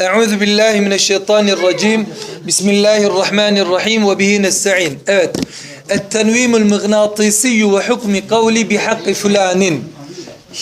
Euzu billahi mineşşeytanirracim. Bismillahirrahmanirrahim ve bihi nestaîn. Evet. Et-tenvimul mıgnatısi ve hukmi kavli bi hakkı fulanin.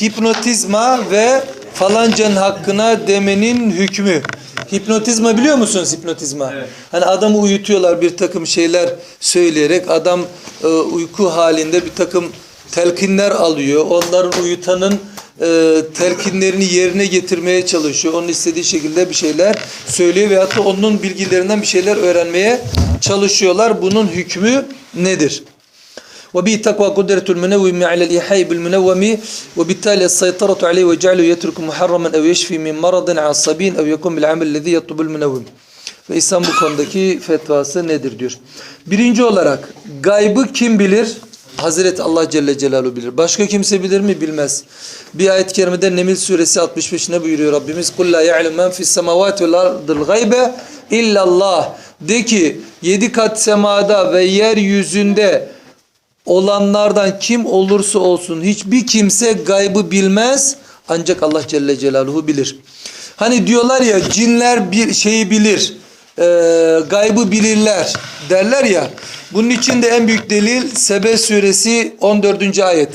Hipnotizma ve falancanın hakkına demenin hükmü. Hipnotizma biliyor musunuz hipnotizma? Hani adamı uyutuyorlar bir takım şeyler söyleyerek adam e, uyku halinde bir takım telkinler alıyor. Onların uyutanın e, telkinlerini yerine getirmeye çalışıyor. Onun istediği şekilde bir şeyler söylüyor veyahut da onun bilgilerinden bir şeyler öğrenmeye çalışıyorlar. Bunun hükmü nedir? وبه تقوى قدرة المنوم على الإيحاء بالمنوم وبالتالي السيطرة عليه وجعله يترك محرما أو يشفي من مرض عصبي أو يقوم بالعمل الذي يطلب المنوم ve İslam bu konudaki fetvası nedir diyor. Birinci olarak gaybı kim bilir? Hazreti Allah Celle Celaluhu bilir. Başka kimse bilir mi? Bilmez. Bir ayet-i kerimede Nemil suresi 65 ne buyuruyor Rabbimiz? قُلْ لَا يَعْلُمْ مَنْ فِي السَّمَوَاتِ وَالْاَرْضِ الْغَيْبَ اِلَّا اللّٰهِ De ki yedi kat semada ve yeryüzünde olanlardan kim olursa olsun hiçbir kimse gaybı bilmez ancak Allah Celle Celaluhu bilir. Hani diyorlar ya cinler bir şeyi bilir, e, gaybı bilirler derler ya. Bunun için de en büyük delil Sebe suresi 14. ayet.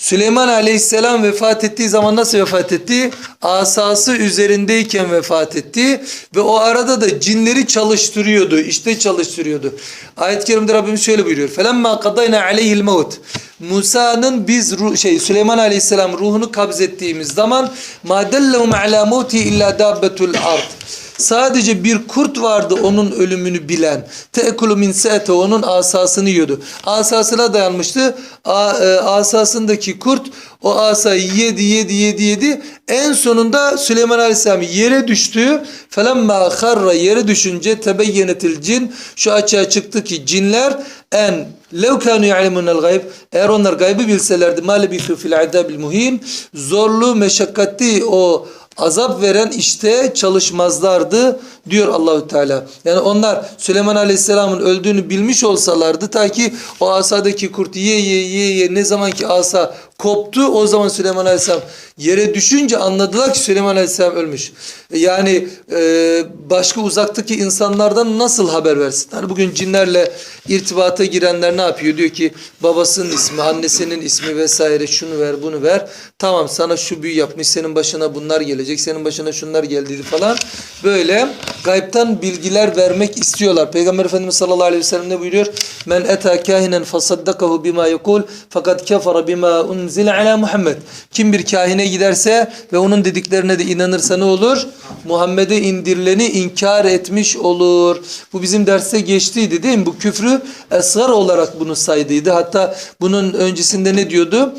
Süleyman aleyhisselam vefat ettiği zaman nasıl vefat etti? Asası üzerindeyken vefat etti ve o arada da cinleri çalıştırıyordu, işte çalıştırıyordu. Ayet-i kerimde Rabbimiz şöyle buyuruyor. فَلَمَّا قَضَيْنَا عَلَيْهِ الْمَوْتِ Musa'nın biz ruh, şey Süleyman aleyhisselam ruhunu kabzettiğimiz zaman مَا دَلَّهُمْ عَلَى مَوْتِ إِلَّا دَابَّةُ الْأَرْضِ Sadece bir kurt vardı onun ölümünü bilen. Teekulu min se'ete onun asasını yiyordu. Asasına dayanmıştı. E, asasındaki kurt o asayı yedi yedi yedi yedi. En sonunda Süleyman Aleyhisselam yere düştü. Felemma harra yere düşünce tebeyyenetil cin. Şu açığa çıktı ki cinler en lev kanu ya'lemunel gayb eğer onlar gaybı bilselerdi ma lebithu fil adabil muhin zorlu meşakkatli o azap veren işte çalışmazlardı diyor Allahü Teala. Yani onlar Süleyman Aleyhisselam'ın öldüğünü bilmiş olsalardı ta ki o asadaki kurt ye ye ye ye ne zaman ki asa koptu o zaman Süleyman Aleyhisselam yere düşünce anladılar ki Süleyman Aleyhisselam ölmüş. Yani e, başka uzaktaki insanlardan nasıl haber versin? Hani bugün cinlerle irtibata girenler ne yapıyor? Diyor ki babasının ismi, annesinin ismi vesaire şunu ver bunu ver. Tamam sana şu büyü yapmış senin başına bunlar gelecek senin başına şunlar geldi falan. Böyle gaybtan bilgiler vermek istiyorlar. Peygamber Efendimiz sallallahu aleyhi ve sellem ne buyuruyor? Men eta kahinen fasaddakahu bima yekul fakat kefara bima unzile ala Muhammed. Kim bir kahine giderse ve onun dediklerine de inanırsa ne olur? Muhammed'e indirileni inkar etmiş olur. Bu bizim derste geçtiydi değil mi? Bu küfrü esgar olarak bunu saydıydı. Hatta bunun öncesinde ne diyordu?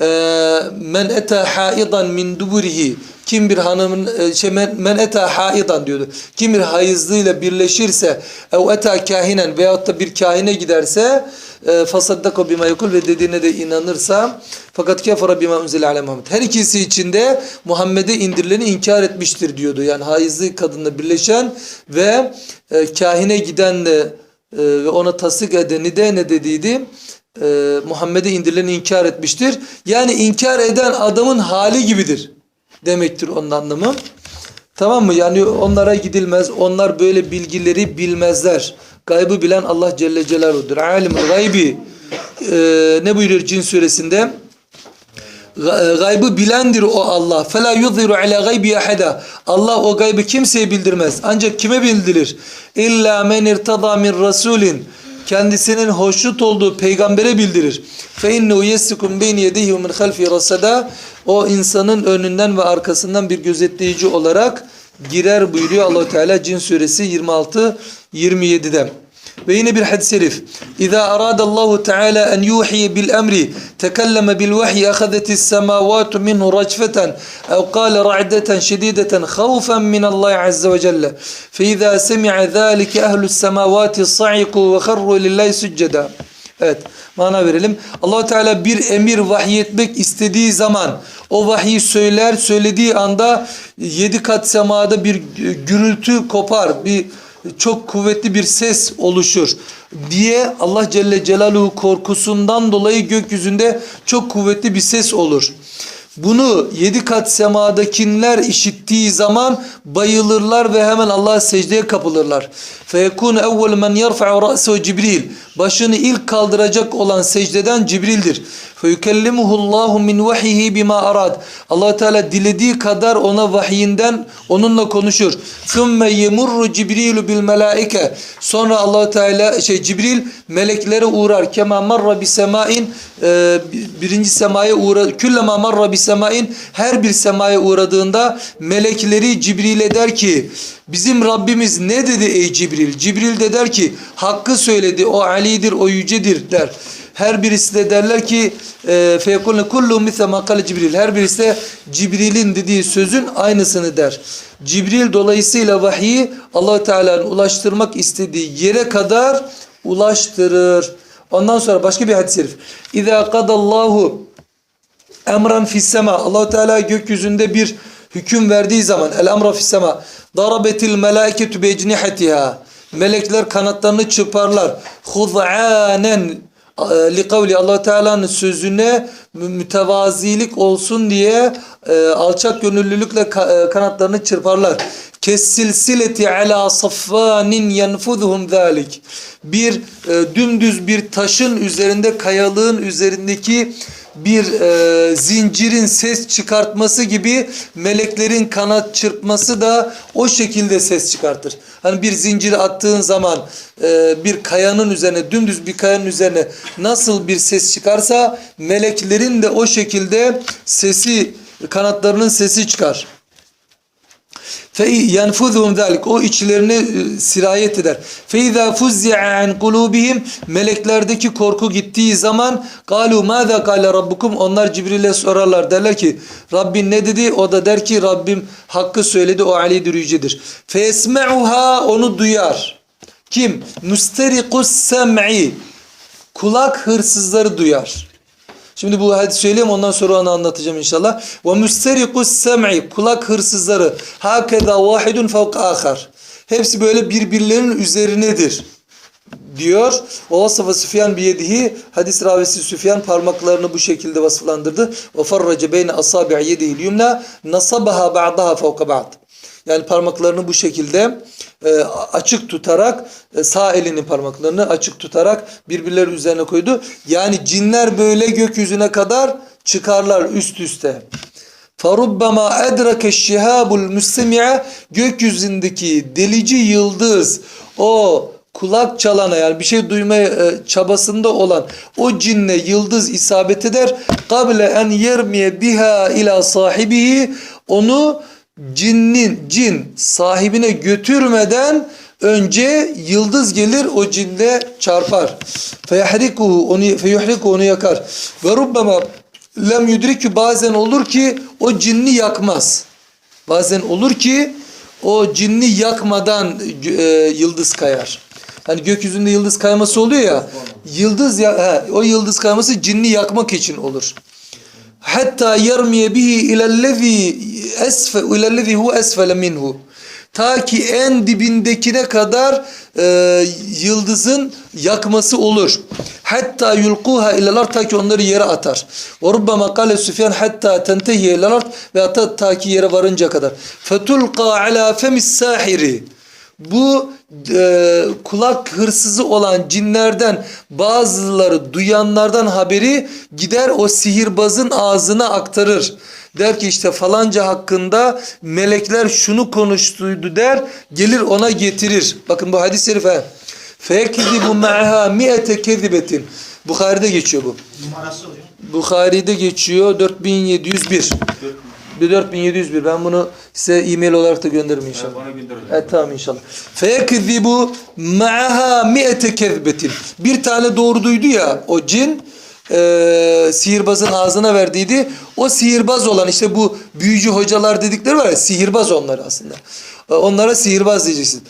Ee, men eta haidan min duburihi kim bir hanımın e, şey men, men eta haidan diyordu. Kim bir hayızlıyla birleşirse ev eta kahinen veyahut da bir kahine giderse e, fasaddako bima yekul ve dediğine de inanırsa fakat kefara bima unzile ala Muhammed. Her ikisi içinde Muhammed'e indirileni inkar etmiştir diyordu. Yani hayızlı kadınla birleşen ve e, kahine gidenle e, ve ona tasdik edeni de ne dediydi? E, Muhammed'e indirileni inkar etmiştir. Yani inkar eden adamın hali gibidir demektir onun anlamı. Tamam mı? Yani onlara gidilmez. Onlar böyle bilgileri bilmezler. Gaybı bilen Allah Celle Celaluhu'dur. Alimul gaybi. Ee, ne buyuruyor Cin suresinde? Ga- Gaybı bilendir o Allah. Fela yuzhiru ala gaybi ahada. Allah o gaybı kimseye bildirmez. Ancak kime bildirir? İlla men irtada min rasulin. Kendisinin hoşnut olduğu peygambere bildirir. Fe innehu yesikum beyni yedihi ve min halfi. O insanın önünden ve arkasından bir gözetleyici olarak girer buyuruyor Allahu Teala Cin suresi 26 27'de. Ve yine bir hadis-i şerif. İza arada Allahu Teala en yuhiye bil emri tekelleme bil vahyi ahadetis semavatu minhu racfeten ev kâle ra'deten şedideten havfen min Allah azze ve celle. Fe izâ semi'a zâlike ehlus semavati sa'iku ve kharru lillahi sücceda. Evet mana verelim. allah Teala bir emir vahyetmek istediği zaman o vahyi söyler söylediği anda yedi kat semada bir gürültü kopar. Bir çok kuvvetli bir ses oluşur diye Allah Celle Celaluhu korkusundan dolayı gökyüzünde çok kuvvetli bir ses olur. Bunu yedi kat semadakiler işittiği zaman bayılırlar ve hemen Allah'a secdeye kapılırlar. Feyekun evvel men yerfa'u ra'sehu Cibril. Başını ilk kaldıracak olan secdeden Cibril'dir. Feyukellimuhullahu min vahyihi bima arad. Allah Teala dilediği kadar ona vahyinden onunla konuşur. Sümme yemurru Cibrilu bil melaike. Sonra Allah Teala şey Cibril meleklere uğrar. Kema marra bi semain birinci semaya uğra küllema marra bi semain her bir semaya uğradığında melekleri Cibril'e der ki Bizim Rabbimiz ne dedi ey Cibril? Cibril de der ki hakkı söyledi o Ali'dir o yücedir der. Her birisi de derler ki feyekulne kullu misle makale Cibril. Her birisi de Cibril'in dediği sözün aynısını der. Cibril dolayısıyla vahiyi allah Teala'nın ulaştırmak istediği yere kadar ulaştırır. Ondan sonra başka bir hadis-i şerif. İzâ kadallahu emran fissema. allah Teala gökyüzünde bir hüküm verdiği zaman el emra fissema. Darabetil melâiketü becnihetiha. Melekler kanatlarını çırparlar. Huz'anen li kavli allah Teala'nın sözüne mütevazilik olsun diye e, alçak gönüllülükle ka- e, kanatlarını çırparlar. Kessilsileti ala saffanin yenfuzuhum zalik. Bir e, dümdüz bir taşın üzerinde kayalığın üzerindeki bir e, zincirin ses çıkartması gibi meleklerin kanat çırpması da o şekilde ses çıkartır. Hani bir zinciri attığın zaman e, bir kayanın üzerine dümdüz bir kayanın üzerine nasıl bir ses çıkarsa meleklerin de o şekilde sesi kanatlarının sesi çıkar. Fe yenfuzuhum zalik. O içlerine sirayet eder. Fe izâ fuzzi'a an kulubihim. Meleklerdeki korku gittiği zaman galu mâzâ gâle rabbukum. Onlar Cibril'e sorarlar. Derler ki Rabbin ne dedi? O da der ki Rabbim hakkı söyledi. O alidir yücedir. Fe esme'uha. Onu duyar. Kim? Mustariqus sem'i. Kulak hırsızları duyar. Şimdi bu hadis söyleyeyim ondan sonra onu anlatacağım inşallah. Ve müsterikus sem'i kulak hırsızları hakeza vahidun fevk ahar. Hepsi böyle birbirlerinin üzerinedir diyor. O vasıfı Süfyan biyedihi hadis ravisi Süfyan parmaklarını bu şekilde vasıflandırdı. Ve farrace beyne asabi'i yedihil yumna nasabaha ba'daha fevka ba'd. Yani parmaklarını bu şekilde e, açık tutarak e, sağ elinin parmaklarını açık tutarak birbirleri üzerine koydu. Yani cinler böyle gökyüzüne kadar çıkarlar üst üste. فَرُبَّمَا اَدْرَكَ الشِّهَابُ الْمُسْتَمِعَ Gökyüzündeki delici yıldız o kulak çalana yani bir şey duymaya e, çabasında olan o cinne yıldız isabet eder. قَبْلَ en yermiye biha ila sahibihi onu cinnin cin sahibine götürmeden önce yıldız gelir o cinde çarpar. Feyahrikuhu onu feyuhriku onu yakar. Ve rubbema lem yudrikü bazen olur ki o cinni yakmaz. Bazen olur ki o cinni yakmadan e, yıldız kayar. Hani gökyüzünde yıldız kayması oluyor ya. Yıldız ya he, o yıldız kayması cinni yakmak için olur hatta yermiye bihi ilellezi esfe ilellezi hu esfele minhu ta ki en dibindekine kadar e, yıldızın yakması olur. Hatta yulquha ilalar ta ki onları yere atar. Ve rubbama kale Süfyan hatta tentehiye ilalar ve ta ki yere varınca kadar. Fetulqa ala femis sahiri bu e, kulak hırsızı olan cinlerden bazıları duyanlardan haberi gider o sihirbazın ağzına aktarır. Der ki işte falanca hakkında melekler şunu konuştuydu der gelir ona getirir. Bakın bu hadis-i şerife. Fekzibu ma'ha mi'ete kezibetin. Bukhari'de geçiyor bu. Numarası hocam. Bukhari'de geçiyor 4701. 4701 ben bunu size e-mail olarak da gönderirim inşallah. Bana gönder hocam. Evet tamam inşallah. Feyekzibu ma'aha mi'ete kezbetin. Bir tane doğru duydu ya o cin e, sihirbazın ağzına verdiydi. O sihirbaz olan işte bu büyücü hocalar dedikleri var ya sihirbaz onlar aslında. E, onlara sihirbaz diyeceksin.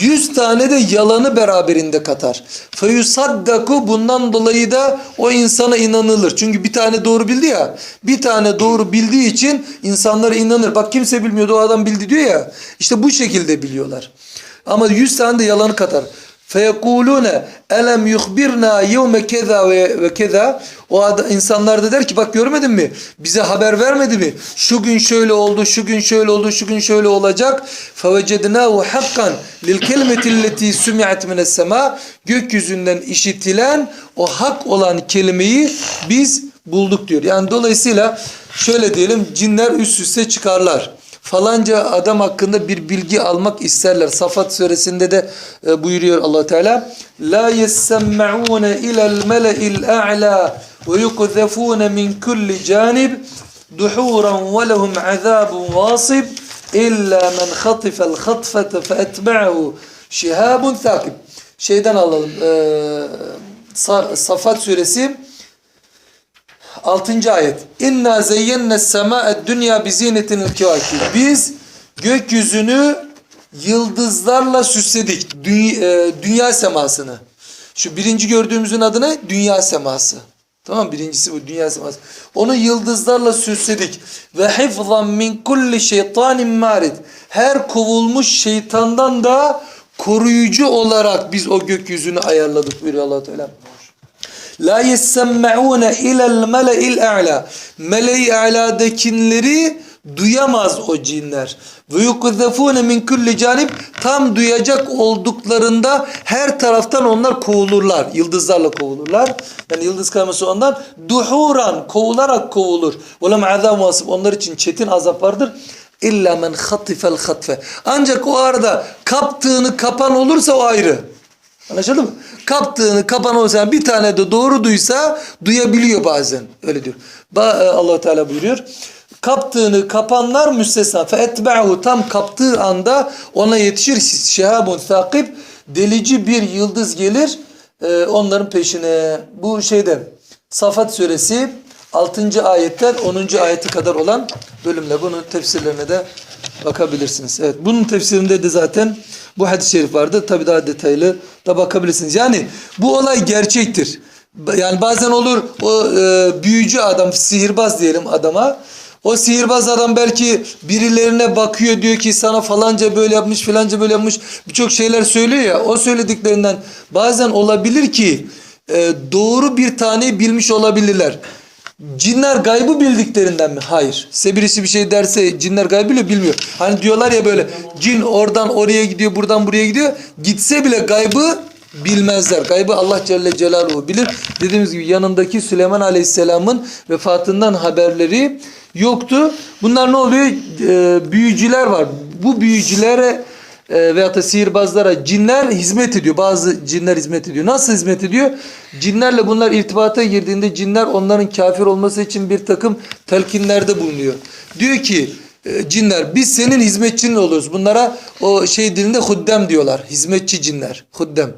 Yüz tane de yalanı beraberinde katar. Feyusaddaku bundan dolayı da o insana inanılır. Çünkü bir tane doğru bildi ya. Bir tane doğru bildiği için insanlara inanır. Bak kimse bilmiyordu o adam bildi diyor ya. İşte bu şekilde biliyorlar. Ama yüz tane de yalanı katar. Feyekulune elem yuhbirna yevme keza ve, ve keza. O ad- insanlar da der ki bak görmedin mi? Bize haber vermedi mi? Şu gün şöyle oldu şu gün şöyle oldu şu gün şöyle olacak. Fevecednahu hakkan lil kelimeti lleti sumi'at mines sema gökyüzünden işitilen o hak olan kelimeyi biz bulduk diyor. Yani dolayısıyla şöyle diyelim cinler üst üste çıkarlar falanca adam hakkında bir bilgi almak isterler. Safat suresinde de e, buyuruyor allah Teala. La yessemme'une ilel mele'il a'la ve yukzefune min kulli canib duhuran ve lehum azabun vasib illa men khatifel khatfete fe etba'hu şihabun thakib. Şeyden alalım. E, Sa- Safat suresi 6. ayet. İnna zeyyenne sema'ed dünya bizinetinil kevakib. Biz gökyüzünü yıldızlarla süsledik. Dünya, e, dünya semasını. Şu birinci gördüğümüzün adı ne? Dünya seması. Tamam birincisi bu dünya seması. Onu yıldızlarla süsledik. Ve hifzan min kulli şeytanin marid. Her kovulmuş şeytandan da koruyucu olarak biz o gökyüzünü ayarladık buyuruyor allah Teala. La yessemme'une ilel mele'il a'la. Mele-i a'ladakileri duyamaz o cinler. Ve yukzefune min kulli canib tam duyacak olduklarında her taraftan onlar kovulurlar. Yıldızlarla kovulurlar. Yani yıldız kayması ondan duhuran kovularak kovulur. Ve lem azab vasib. Onlar için çetin azap vardır. İlla men hatifel hatfe. Ancak o arada kaptığını kapan olursa o ayrı. Anlaşıldı mı? Kaptığını kapan olsa bir tane de doğru duysa duyabiliyor bazen. Öyle diyor. Ba e, allah Teala buyuruyor. Kaptığını kapanlar müstesna. Feetbe'hu tam kaptığı anda ona yetişir. Şehabun takip. Delici bir yıldız gelir e, onların peşine. Bu şeyde Safat suresi 6. ayetten 10. ayeti kadar olan bölümle bunun tefsirlerine de bakabilirsiniz. Evet bunun tefsirinde de zaten bu hadis-i şerif vardı. Tabi daha detaylı da bakabilirsiniz. Yani bu olay gerçektir. Yani bazen olur o e, büyücü adam, sihirbaz diyelim adama. O sihirbaz adam belki birilerine bakıyor diyor ki sana falanca böyle yapmış filanca böyle yapmış birçok şeyler söylüyor ya o söylediklerinden bazen olabilir ki e, doğru bir taneyi bilmiş olabilirler. Cinler gaybı bildiklerinden mi? Hayır. Size birisi bir şey derse cinler gaybı biliyor, bilmiyor. Hani diyorlar ya böyle cin oradan oraya gidiyor, buradan buraya gidiyor. Gitse bile gaybı bilmezler. Gaybı Allah Celle Celaluhu bilir. Dediğimiz gibi yanındaki Süleyman Aleyhisselam'ın vefatından haberleri yoktu. Bunlar ne oluyor? Ee, büyücüler var. Bu büyücülere e, veyahut da sihirbazlara cinler hizmet ediyor. Bazı cinler hizmet ediyor. Nasıl hizmet ediyor? Cinlerle bunlar irtibata girdiğinde cinler onların kafir olması için bir takım telkinlerde bulunuyor. Diyor ki e, cinler biz senin hizmetçinin oluyoruz. Bunlara o şey dilinde huddem diyorlar. Hizmetçi cinler. Huddem.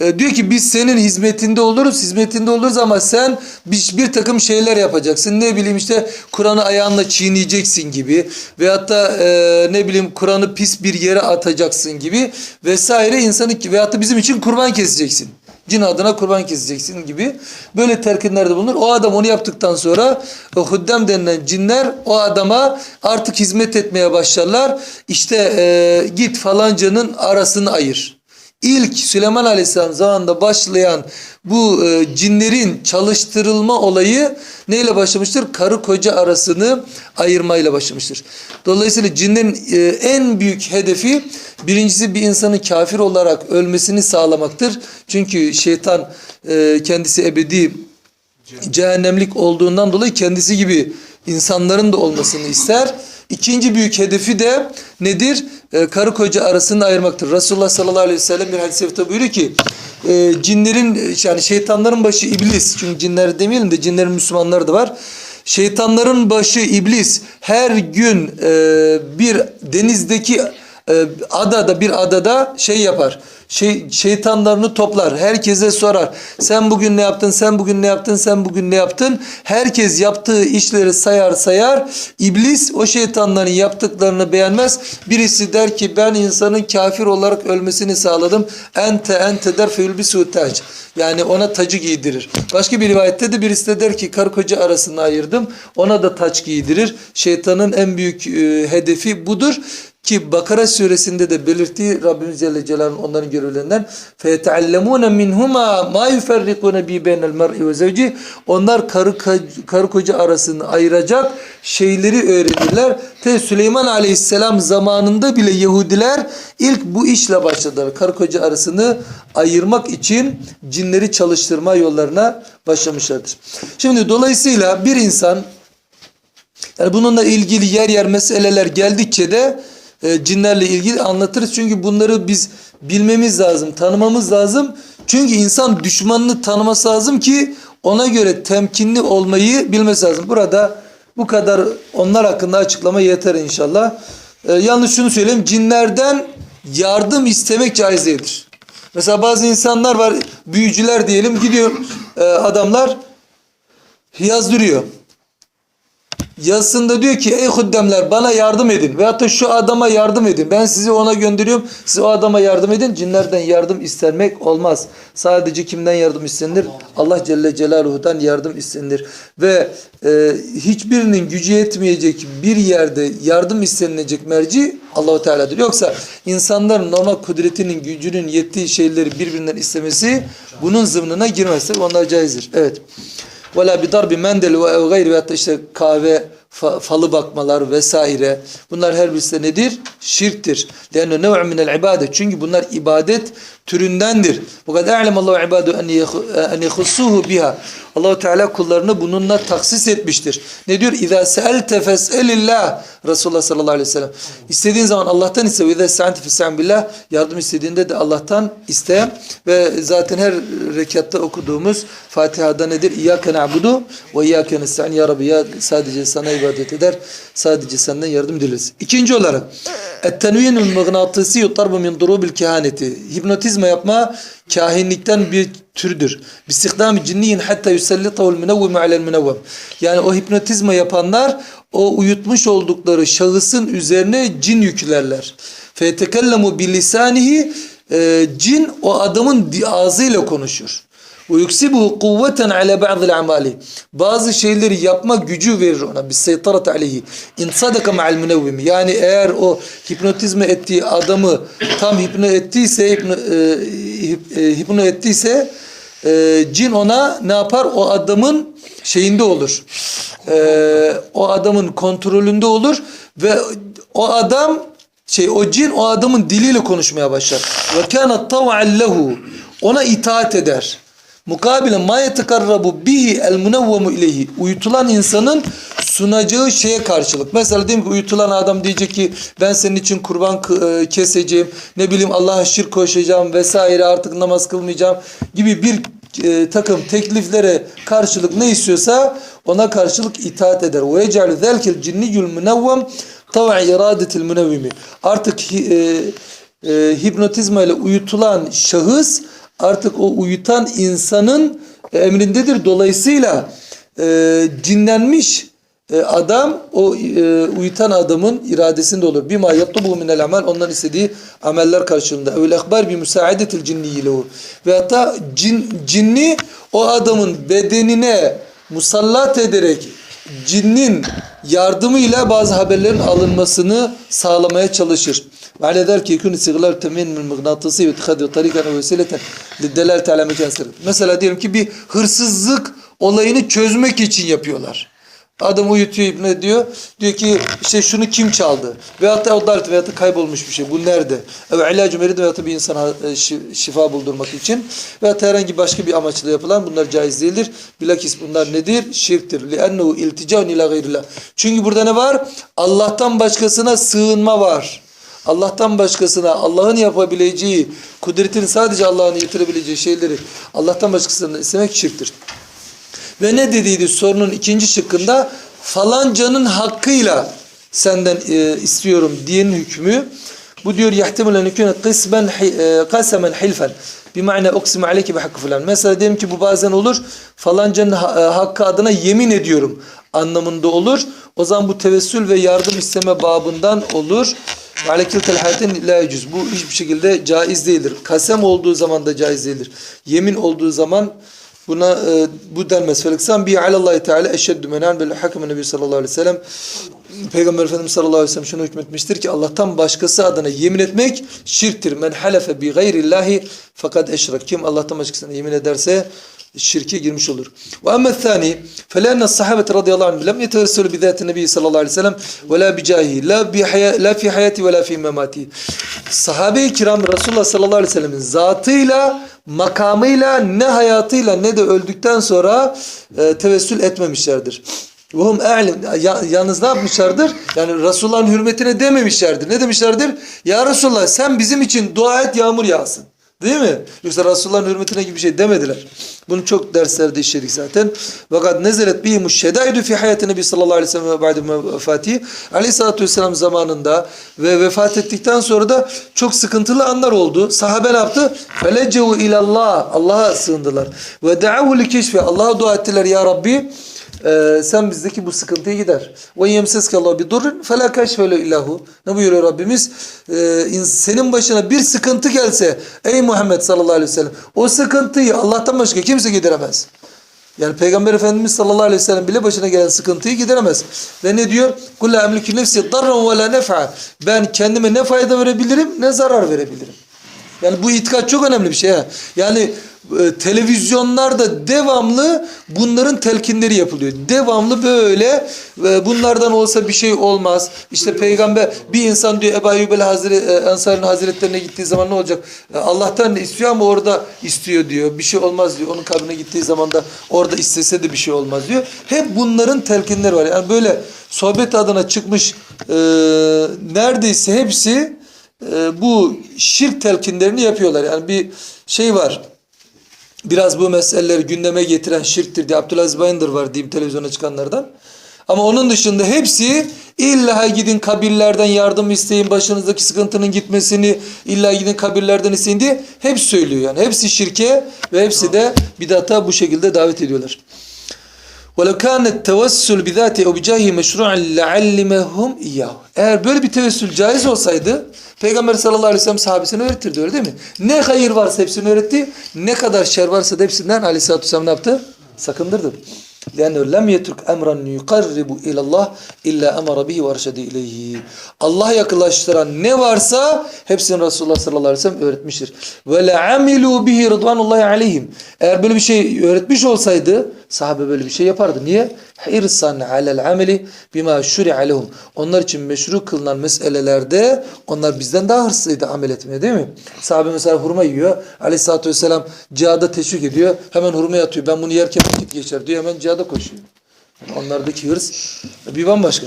E, diyor ki biz senin hizmetinde oluruz, hizmetinde oluruz ama sen bir, bir takım şeyler yapacaksın. Ne bileyim işte Kur'an'ı ayağınla çiğneyeceksin gibi veyahut da e, ne bileyim Kur'an'ı pis bir yere atacaksın gibi vesaire insanı veyahut da bizim için kurban keseceksin. Cin adına kurban keseceksin gibi böyle telkinlerde bulunur. O adam onu yaptıktan sonra o huddem denilen cinler o adama artık hizmet etmeye başlarlar. İşte e, git falancanın arasını ayır. İlk Süleyman Aleyhisselam zamanında başlayan bu e, cinlerin çalıştırılma olayı neyle başlamıştır? Karı koca arasını ayırmayla başlamıştır. Dolayısıyla cinlerin e, en büyük hedefi birincisi bir insanın kafir olarak ölmesini sağlamaktır. Çünkü şeytan e, kendisi ebedi cehennemlik olduğundan dolayı kendisi gibi insanların da olmasını ister. İkinci büyük hedefi de nedir? Ee, karı koca arasını ayırmaktır. Resulullah sallallahu aleyhi ve sellem bir hadis-i şerifte buyuruyor ki e, cinlerin yani şeytanların başı iblis. Çünkü cinler demeyelim de cinlerin Müslümanları da var. Şeytanların başı iblis her gün e, bir denizdeki e, adada bir adada şey yapar. Şey, şeytanlarını toplar. Herkese sorar. Sen bugün ne yaptın? Sen bugün ne yaptın? Sen bugün ne yaptın? Herkes yaptığı işleri sayar sayar. İblis o şeytanların yaptıklarını beğenmez. Birisi der ki ben insanın kafir olarak ölmesini sağladım. Ente ente der feyülbisu tac. Yani ona tacı giydirir. Başka bir rivayette de birisi de der ki karı koca arasını ayırdım. Ona da taç giydirir. Şeytanın en büyük e, hedefi budur. Ki Bakara suresinde de belirttiği Rabbimiz Celle Celaluhu'nun onların görevlerinden feyeteallemune minhuma ma yuferrikune bi beynel mer'i ve zevci onlar karı, karı koca arasını ayıracak şeyleri öğrenirler. Te Süleyman Aleyhisselam zamanında bile Yahudiler ilk bu işle başladılar. Karı koca arasını ayırmak için cinleri çalıştırma yollarına başlamışlardır. Şimdi dolayısıyla bir insan yani bununla ilgili yer yer meseleler geldikçe de e, cinlerle ilgili anlatırız. Çünkü bunları biz bilmemiz lazım, tanımamız lazım. Çünkü insan düşmanını tanıması lazım ki ona göre temkinli olmayı bilmesi lazım. Burada bu kadar onlar hakkında açıklama yeter inşallah. E, yalnız şunu söyleyeyim. Cinlerden yardım istemek caiz değildir. Mesela bazı insanlar var, büyücüler diyelim gidiyor e, adamlar yazdırıyor. Yazısında diyor ki ey huddemler bana yardım edin veyahut da şu adama yardım edin. Ben sizi ona gönderiyorum. Siz o adama yardım edin. Cinlerden yardım istenmek olmaz. Sadece kimden yardım istenir? Allah Celle Celaluhu'dan yardım istenir. Ve e, hiçbirinin gücü yetmeyecek bir yerde yardım istenilecek merci Allahu Teala'dır. Yoksa insanların normal kudretinin gücünün yettiği şeyleri birbirinden istemesi bunun zımnına girmezse onlar caizdir. Evet. Vela bi darbi mendel ve gayri da işte kahve fa- falı bakmalar vesaire. Bunlar her birisi nedir? Şirktir. Lenne nev'u minel ibadet. Çünkü bunlar ibadet türündendir. Fakat a'lem Allahu ibadu en yehussuhu biha. Allahu Teala kullarını bununla taksis etmiştir. Ne diyor? İza se'elte fes'elillah. Resulullah sallallahu aleyhi ve sellem. İstediğin zaman Allah'tan iste. Ve izâ se'ante fes'en billah. Yardım istediğinde de Allah'tan iste. Ve zaten her rekatta okuduğumuz Fatiha'da nedir? İyyâke na'budu ve iyyâke nesta'in. Ya Rabbi ya sadece sana ibadet eder. Sadece senden yardım dileriz. İkinci olarak Et-tenvînul mıgnatısı yutarbu min durubil kehaneti. Hipnotizma yapma kahinlikten bir türdür. Bistihdam cinniyin hatta yusallitahu'l münevvim alel münevvem. Yani o hipnotizma yapanlar o uyutmuş oldukları şahısın üzerine cin yüklerler. Feyetekellemu bilisanihi e, cin o adamın ağzıyla konuşur. Yuksibuhu kuvveten ala ba'dil amali. Bazı şeyleri yapma gücü verir ona. Seytarat aleyhi. İn sadaka ma'al münevvimi. Yani eğer o hipnotizme ettiği adamı tam hipno ettiyse, hipno, e, e, hipno ettiyse e, cin ona ne yapar? O adamın şeyinde olur. E, o adamın kontrolünde olur ve o adam şey o cin o adamın diliyle konuşmaya başlar. Ve kana tav'an lehu. Ona itaat eder. Mukabilen ma yetekarrabu bihi el munevvemu ileyhi. Uyutulan insanın sunacağı şeye karşılık. Mesela diyelim ki uyutulan adam diyecek ki ben senin için kurban e, keseceğim. Ne bileyim Allah'a şirk koşacağım vesaire artık namaz kılmayacağım gibi bir e, takım tekliflere karşılık ne istiyorsa ona karşılık itaat eder. Ve yec'alü zelkel cinniyul munevvem tav'a iradetil munevvimi. Artık e, e, hipnotizma ile uyutulan şahıs artık o uyutan insanın emrindedir. Dolayısıyla e, cinlenmiş e, adam o e, uyutan adamın iradesinde olur. Bima yatlubu minel amel ondan istediği ameller karşılığında. Evel ehbar bi müsaadetil cinniyi lehu. Ve hatta cin, cinni o adamın bedenine musallat ederek cinnin yardımıyla bazı haberlerin alınmasını sağlamaya çalışır. Ve ale der ki yekûnü siglar temin min mıgnatısı ve ittihadi tarikan ve vesileten liddelal teala mekan sırrı. Mesela diyelim ki bir hırsızlık olayını çözmek için yapıyorlar. Adam uyutuyor ibne ediyor. Diyor ki işte şunu kim çaldı? Veyahut da odalet veyahut da kaybolmuş bir şey. Bu nerede? Evet ilacı merid veyahut da bir insana e, şi- şifa buldurmak için. Veyahut da herhangi başka bir amaçla yapılan bunlar caiz değildir. Bilakis bunlar nedir? Şirktir. لِأَنَّهُ اِلْتِجَاءٌ ila gayrillah. Çünkü burada ne var? Allah'tan başkasına sığınma var. Allah'tan başkasına Allah'ın yapabileceği, kudretini sadece Allah'ın yitirebileceği şeyleri Allah'tan başkasından istemek şirktir. Ve ne dediydi sorunun ikinci şıkkında falancanın hakkıyla senden e, istiyorum diyenin hükmü. Bu diyor yahtemelen yekûne kısmen e, kasemen hilfen. Bima'ne uksimu aleyki bi hakkı falan. Mesela diyelim ki bu bazen olur. Falancanın e, hakkı adına yemin ediyorum anlamında olur. O zaman bu tevessül ve yardım isteme babından olur. Ve alekil telhatin la yecüz. Bu hiçbir şekilde caiz değildir. Kasem olduğu zaman da caiz değildir. Yemin olduğu zaman Buna e, bu denmez. Feleksan bi alallahi teala eşeddü menen bil hakem nebi sallallahu aleyhi ve sellem. Peygamber Efendimiz sallallahu aleyhi ve sellem şunu hükmetmiştir ki Allah'tan başkası adına yemin etmek şirktir. Men halefe bi gayrillahi fakat eşrek. Kim Allah'tan başkasına yemin ederse şirke girmiş olur. Ve emme thani felenne sahabet radıyallahu anh lem yetevessülü bi zâti nebi sallallahu aleyhi ve sellem ve la bi cahi la, bi haya, la fi hayati ve la fi memati. Sahabe-i kiram Resulullah sallallahu aleyhi ve sellemin zatıyla makamıyla ne hayatıyla ne de öldükten sonra e, tevessül etmemişlerdir. Vuhum e'lim. Yalnız ne yapmışlardır? Yani Resulullah'ın hürmetine dememişlerdir. Ne demişlerdir? Ya Resulullah sen bizim için dua et yağmur yağsın. Değil mi? Yoksa Resulullah'ın hürmetine gibi bir şey demediler. Bunu çok derslerde işledik zaten. Fakat nezelet bihimuş şedaidu fi hayatı Nebi sallallahu aleyhi ve sellem ve ba'de vefati. Aleyhissalatü vesselam zamanında ve vefat ettikten sonra da çok sıkıntılı anlar oldu. Sahabe ne yaptı? Felecevu ilallah. Allah'a sığındılar. Ve da'ahu li keşfi. Allah'a dua ettiler ya Rabbi. Ee, sen bizdeki bu sıkıntıyı gider. Ve yemseske Allah bir durun fela keşfele illahu. Ne buyuruyor Rabbimiz? İn- senin başına bir sıkıntı gelse ey Muhammed sallallahu aleyhi ve sellem o sıkıntıyı Allah'tan başka kimse gideremez. Yani Peygamber Efendimiz sallallahu aleyhi ve sellem bile başına gelen sıkıntıyı gideremez. Ve ne diyor? Kulle emliki nefsi darran ve la nef'a. Ben kendime ne fayda verebilirim ne zarar verebilirim. Yani bu itikat çok önemli bir şey. Yani e, televizyonlarda devamlı bunların telkinleri yapılıyor. Devamlı böyle e, bunlardan olsa bir şey olmaz. İşte peygamber bir insan diyor Ebu Eyyub el Hazre, e, Ensari'nin hazretlerine gittiği zaman ne olacak? E, Allah'tan istiyor ama orada istiyor diyor. Bir şey olmaz diyor. Onun kabrine gittiği zaman da orada istese de bir şey olmaz diyor. Hep bunların telkinleri var. Yani böyle sohbet adına çıkmış e, neredeyse hepsi e, bu şirk telkinlerini yapıyorlar. Yani bir şey var. Biraz bu meseleleri gündeme getiren şirktir diye Abdülaziz Bayındır var diyeyim televizyona çıkanlardan. Ama onun dışında hepsi illa gidin kabirlerden yardım isteyin, başınızdaki sıkıntının gitmesini illa gidin kabirlerden isteyin diye hep söylüyor yani. Hepsi şirke ve hepsi de bidata bu şekilde davet ediyorlar. وَلَوْ كَانَ التَّوَسُّلْ بِذَاتِ اَوْ بِجَاهِ مَشْرُعًا لَعَلِّمَهُمْ اِيَّهُ Eğer böyle bir tevessül caiz olsaydı Peygamber sallallahu aleyhi ve sellem sahabesine öğretirdi öyle değil mi? Ne hayır varsa hepsini öğretti. Ne kadar şer varsa da hepsinden aleyhissalatü vesselam ne yaptı? Sakındırdı. لأنه لم يترك أمرا يقرب إلى الله إلا أمر به وأرشد إليه. Allah yaklaştıran ne varsa hepsini Resulullah sallallahu aleyhi ve sellem öğretmiştir. Ve le'amilu bihi rıdvanullahi aleyhim. Eğer böyle bir şey öğretmiş olsaydı sahabe böyle bir şey yapardı. Niye? Hirsan alel ameli bima şuri'a lehum. Onlar için meşru kılınan meselelerde onlar bizden daha hırslıydı amel etmeye değil mi? Sahabe mesela hurma yiyor. Aleyhissalatü vesselam cihada teşvik ediyor. Hemen hurma atıyor. Ben bunu yerken vakit geçer diyor. Hemen cihada koşuyor. Onlardaki hırs bir bambaşka.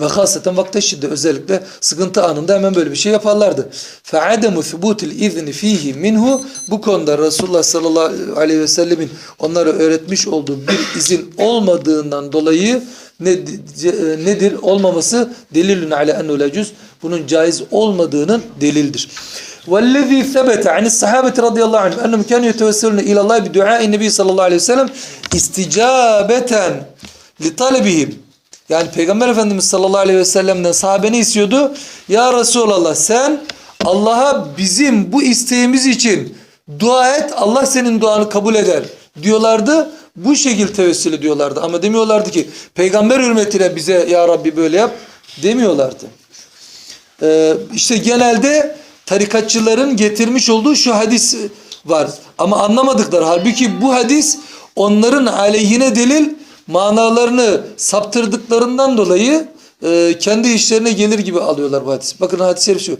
Ve hasreten vakte şiddet özellikle sıkıntı anında hemen böyle bir şey yaparlardı. فَعَدَمُ ثُبُوتِ الْاِذْنِ ف۪يهِ minhu Bu konuda Resulullah sallallahu aleyhi ve sellemin onlara öğretmiş olduğu bir izin olmadığından dolayı ne, ce- nedir? Olmaması delilün ale ennu lecüz. Bunun caiz olmadığının delildir. وَالَّذ۪ي ثَبَتَ عَنِ الصَّحَابَةِ رَضِيَ اللّٰهُ عَنْهُمْ اَنَّمْ كَانُوا يَتَوَسَّلُونَ اِلَى اللّٰهِ بِدُعَاءِ النَّبِي sallallahu aleyhi ve sellem isticabeten لِطَلَبِهِمْ yani Peygamber Efendimiz sallallahu aleyhi ve sellem'den sahabeni istiyordu. Ya Resulallah sen Allah'a bizim bu isteğimiz için dua et. Allah senin duanı kabul eder diyorlardı. Bu şekilde tevessül ediyorlardı. Ama demiyorlardı ki peygamber hürmetine bize ya Rabbi böyle yap demiyorlardı. Ee, işte genelde tarikatçıların getirmiş olduğu şu hadis var. Ama anlamadıkları. Halbuki bu hadis onların aleyhine delil manalarını saptırdıklarından dolayı e, kendi işlerine gelir gibi alıyorlar bu hadis. Bakın hadis-i şerif şu.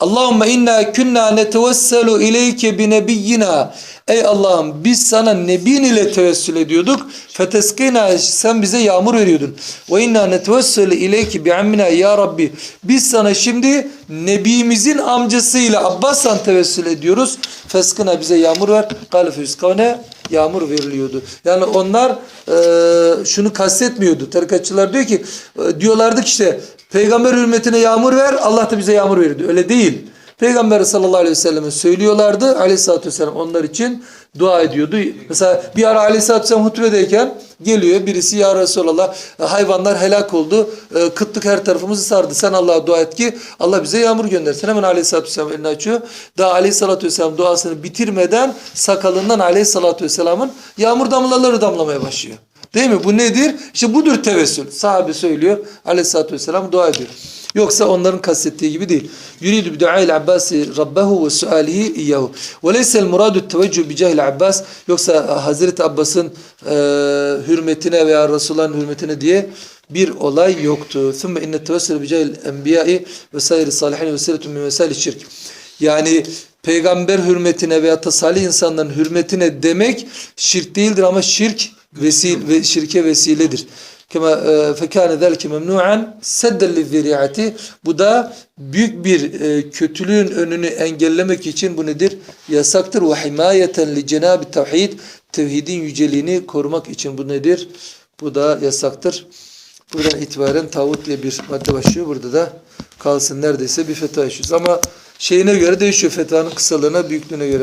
Allahümme inna kunna netevesselu ileyke bi nebiyyina. Ey Allah'ım biz sana nebin ile tevessül ediyorduk. Feteskina sen bize yağmur veriyordun. Ve inna netevesselu ileyke bi ammina ya Rabbi. Biz sana şimdi nebimizin amcasıyla Abbas'tan tevessül ediyoruz. Feskina bize yağmur ver. Kale füskane yağmur veriliyordu. Yani onlar e, şunu kastetmiyordu. Tarikatçılar diyor ki e, diyorlardı ki işte peygamber hürmetine yağmur ver Allah da bize yağmur verirdi. Öyle değil. Peygamber sallallahu aleyhi ve selleme söylüyorlardı. Aleyhissalatü vesselam onlar için dua ediyordu. Mesela bir ara aleyhissalatü vesselam hutbedeyken geliyor birisi ya Resulallah hayvanlar helak oldu. E, Kıtlık her tarafımızı sardı. Sen Allah'a dua et ki Allah bize yağmur göndersin. Hemen aleyhissalatü vesselam elini açıyor. Daha aleyhissalatü vesselam duasını bitirmeden sakalından aleyhissalatü vesselamın yağmur damlaları damlamaya başlıyor. Değil mi? Bu nedir? İşte budur tevessül. Sahabe söylüyor. Aleyhissalatü vesselam dua ediyor. Yoksa onların kastettiği gibi değil. Yuridu bi du'a'il Abbasi rabbahu ve sualihi iyyahu. Ve leysel muradu teveccüh bi cahil Abbas. Yoksa Hazreti Abbas'ın e, hürmetine veya Resulullah'ın hürmetine diye bir olay yoktu. Thumma inne tevessül bi cahil enbiya'i ve sayri salihin ve siretun min vesail şirk. Yani peygamber hürmetine veya da salih insanların hürmetine demek şirk değildir ama şirk vesil ve şirke vesiledir. Kema e, fekâne zelke memnu'an sedden lizzeri'ati. Bu da büyük bir e, kötülüğün önünü engellemek için bu nedir? Yasaktır. Ve himayeten li cenab-ı tevhid. Tevhidin yüceliğini korumak için bu nedir? Bu da yasaktır. Buradan itibaren tağut ile bir madde başlıyor. Burada da kalsın neredeyse bir fetva yaşıyoruz. Ama şeyine göre değişiyor fetvanın kısalığına, büyüklüğüne göre.